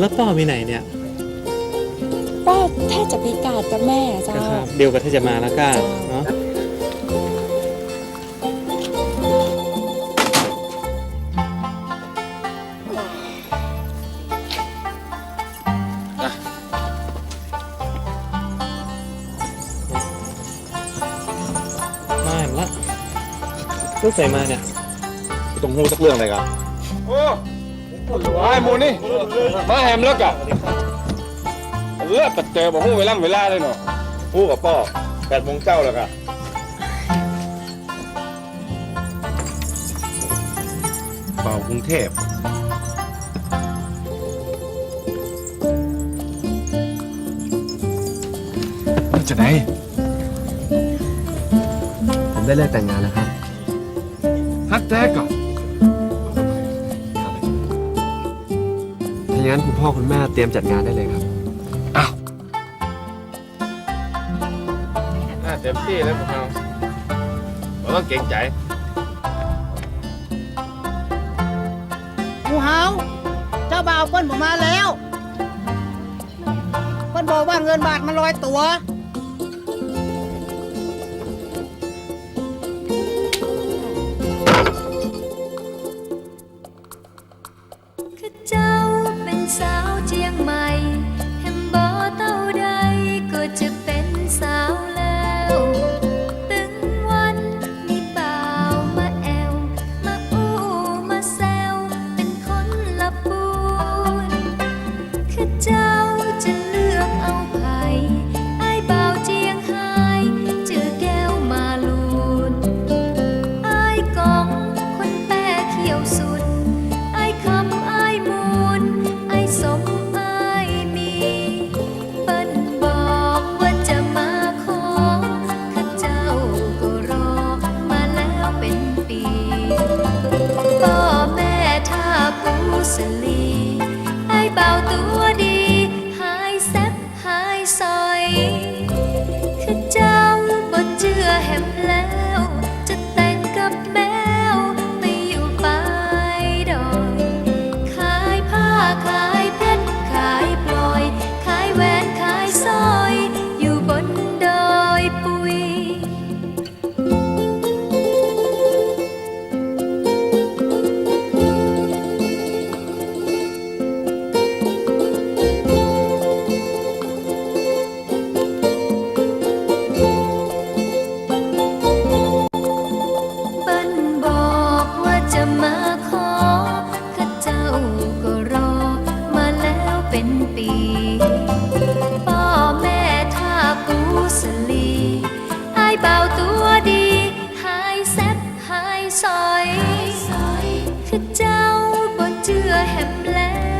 แล้วป้อมีไหนเนี่ยป้าถ้าจะไปกาดกับแม่เจ้า นะครับเดียวกับที่จะมาแล้วก็จ้ะเนาะมาเห็นละลูกใส่มาเนี่ย ตรงหูสักเรื่องอะไรกันโอ้ ไอ้หมูนี่มาแฮมแล้วกะเลิกตัดเจอบอกหูเวลาเวลาเลยเนาะหูกับป้อแปดโมงเจ้าแล้วกะเป่ากรุงเทพจะไหน ผมได้เลิกแต่งงานแล้วครับฮักแท้ก่อน ถ้าอย่างนั้นคุณพ่อคุณแม่เตรียมจัดงานได้เลยครับ น่าเต็มที่แล้วพวกเราเราต้องเก่งใจหมูเฮาเจ้าบ่าวเปิ้นบอกมาแล้ว เปิ้นบอกว่าเงินบาทมันลอยตัว เตัวดี หายแซบหายซอย คือเจ้าบ่เจือแหมแล้ว